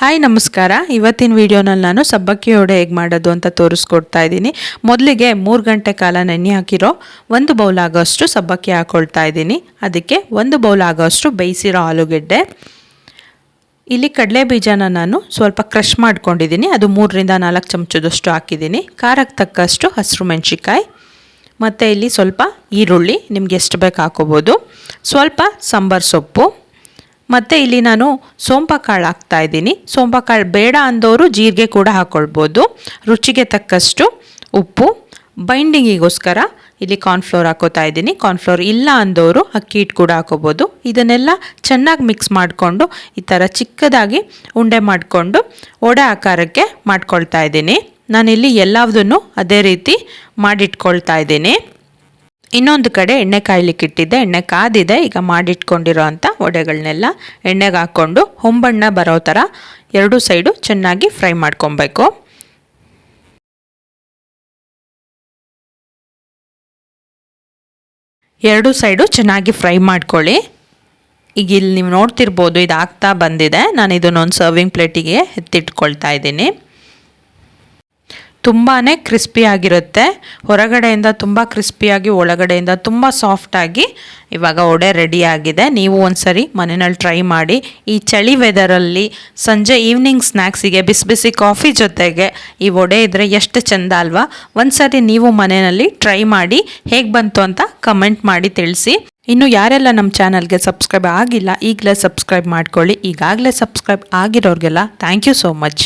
Hi ನಮಸ್ಕಾರ. ಇವತ್ತಿನ ವಿಡಿಯೋನಲ್ಲಿ ನಾನು ಸಬ್ಬಕ್ಕಿ ವಡೆ ಹೇಗೆ ಮಾಡೋದು ಅಂತ ತೋರಿಸ್ಕೊಡ್ತಾ ಇದ್ದೀನಿ. ಮೊದಲಿಗೆ ಮೂರು ಗಂಟೆ ಕಾಲ ನೆನೆ ಹಾಕಿರೋ ಒಂದು ಬೌಲ್ ಆಗೋಷ್ಟು ಸಬ್ಬಕ್ಕಿ ಹಾಕ್ಕೊಳ್ತಾ ಇದ್ದೀನಿ. ಅದಕ್ಕೆ ಒಂದು ಬೌಲ್ ಆಗೋಷ್ಟು ಬೇಯಿಸಿರೋ ಆಲೂಗೆಡ್ಡೆ. ಇಲ್ಲಿ ಕಡಲೆ ಬೀಜನ ನಾನು ಸ್ವಲ್ಪ ಕ್ರಷ್ ಮಾಡ್ಕೊಂಡಿದ್ದೀನಿ. ಅದು ಮೂರರಿಂದ ನಾಲ್ಕು ಚಮಚದಷ್ಟು ಹಾಕಿದ್ದೀನಿ. ಖಾರಕ್ಕೆ ತಕ್ಕಷ್ಟು ಹಸಿರು ಮೆಣಸಿಕಾಯಿ ಮತ್ತು ಇಲ್ಲಿ ಸ್ವಲ್ಪ ಈರುಳ್ಳಿ. ನಿಮ್ಗೆ ಎಷ್ಟು ಬೇಕು ಹಾಕೋಬೋದು. ಸ್ವಲ್ಪ ಸಾಂಬಾರು ಸೊಪ್ಪು. ಮತ್ತು ಇಲ್ಲಿ ನಾನು ಸೋಂಪ ಕಾಳು ಹಾಕ್ತಾ ಇದ್ದೀನಿ. ಸೋಂಪ ಕಾಳು ಬೇಡ ಅಂದವರು ಜೀರಿಗೆ ಕೂಡ ಹಾಕ್ಕೊಳ್ಬೋದು ರುಚಿಗೆ ತಕ್ಕಷ್ಟು ಉಪ್ಪು ಬೈಂಡಿಂಗಿಗೋಸ್ಕರ ಇಲ್ಲಿ ಕಾರ್ನ್ಫ್ಲೋರ್ ಹಾಕೋತಾ ಇದ್ದೀನಿ. ಕಾರ್ನ್ಫ್ಲೋರ್ ಇಲ್ಲ ಅಂದವರು ಅಕ್ಕಿ ಹಿಟ್ಟು ಕೂಡ ಹಾಕೋಬೋದು. ಇದನ್ನೆಲ್ಲ ಚೆನ್ನಾಗಿ ಮಿಕ್ಸ್ ಮಾಡಿಕೊಂಡು ಈ ಥರ ಚಿಕ್ಕದಾಗಿ ಉಂಡೆ ಮಾಡಿಕೊಂಡು ಒಡೆ ಆಕಾರಕ್ಕೆ ಮಾಡ್ಕೊಳ್ತಾ ಇದ್ದೀನಿ. ನಾನಿಲ್ಲಿ ಎಲ್ಲದನ್ನು ಅದೇ ರೀತಿ ಮಾಡಿಟ್ಕೊಳ್ತಾ ಇದ್ದೀನಿ. ಇನ್ನೊಂದು ಕಡೆ ಎಣ್ಣೆ ಕಾಯ್ಲಿಕ್ಕೆ ಇಟ್ಟಿದ್ದೆ. ಎಣ್ಣೆ ಕಾದಿದೆ. ಈಗ ಮಾಡಿಟ್ಕೊಂಡಿರೋ ಅಂಥ ವಡೆಗಳನ್ನೆಲ್ಲ ಎಣ್ಣೆಗೆ ಹಾಕ್ಕೊಂಡು ಹೊಂಬಣ್ಣ ಬರೋ ಥರ ಎರಡು ಸೈಡು ಚೆನ್ನಾಗಿ ಫ್ರೈ ಮಾಡ್ಕೊಬೇಕು. ಎರಡು ಸೈಡು ಚೆನ್ನಾಗಿ ಫ್ರೈ ಮಾಡ್ಕೊಳ್ಳಿ. ಈಗ ಇಲ್ಲಿ ನೀವು ನೋಡ್ತಿರ್ಬೋದು ಇದು ಆಗ್ತಾ ಬಂದಿದೆ. ನಾನು ಇದನ್ನೊಂದು ಸರ್ವಿಂಗ್ ಪ್ಲೇಟಿಗೆ ಎತ್ತಿಟ್ಕೊಳ್ತಾ ಇದ್ದೀನಿ. ತುಂಬಾ ಕ್ರಿಸ್ಪಿಯಾಗಿರುತ್ತೆ ಹೊರಗಡೆಯಿಂದ ತುಂಬ ಕ್ರಿಸ್ಪಿಯಾಗಿ ಒಳಗಡೆಯಿಂದ ತುಂಬ ಸಾಫ್ಟಾಗಿ ಇವಾಗ ಒಡೆ ರೆಡಿಯಾಗಿದೆ ನೀವು ಒಂದ್ಸರಿ ಮನೆಯಲ್ಲಿ ಟ್ರೈ ಮಾಡಿ. ಈ ಚಳಿ ವೆದರಲ್ಲಿ ಸಂಜೆ ಈವ್ನಿಂಗ್ ಸ್ನ್ಯಾಕ್ಸಿಗೆ ಬಿಸಿ ಬಿಸಿ ಕಾಫಿ ಜೊತೆಗೆ ಈ ಒಡೆ ಇದ್ದರೆ ಎಷ್ಟು ಚೆಂದ ಅಲ್ವಾ? ಒಂದ್ಸರಿ ನೀವು ಮನೆಯಲ್ಲಿ ಟ್ರೈ ಮಾಡಿ ಹೇಗೆ ಬಂತು ಅಂತ ಕಮೆಂಟ್ ಮಾಡಿ ತಿಳಿಸಿ. ಇನ್ನು ಯಾರೆಲ್ಲ ನಮ್ಮ ಚಾನಲ್ಗೆ ಸಬ್ಸ್ಕ್ರೈಬ್ ಆಗಿಲ್ಲ, ಈಗಲೇ ಸಬ್ಸ್ಕ್ರೈಬ್ ಮಾಡ್ಕೊಳ್ಳಿ. ಈಗಾಗಲೇ ಸಬ್ಸ್ಕ್ರೈಬ್ ಆಗಿರೋರಿಗೆಲ್ಲ ಥ್ಯಾಂಕ್ ಯು ಸೋ ಮಚ್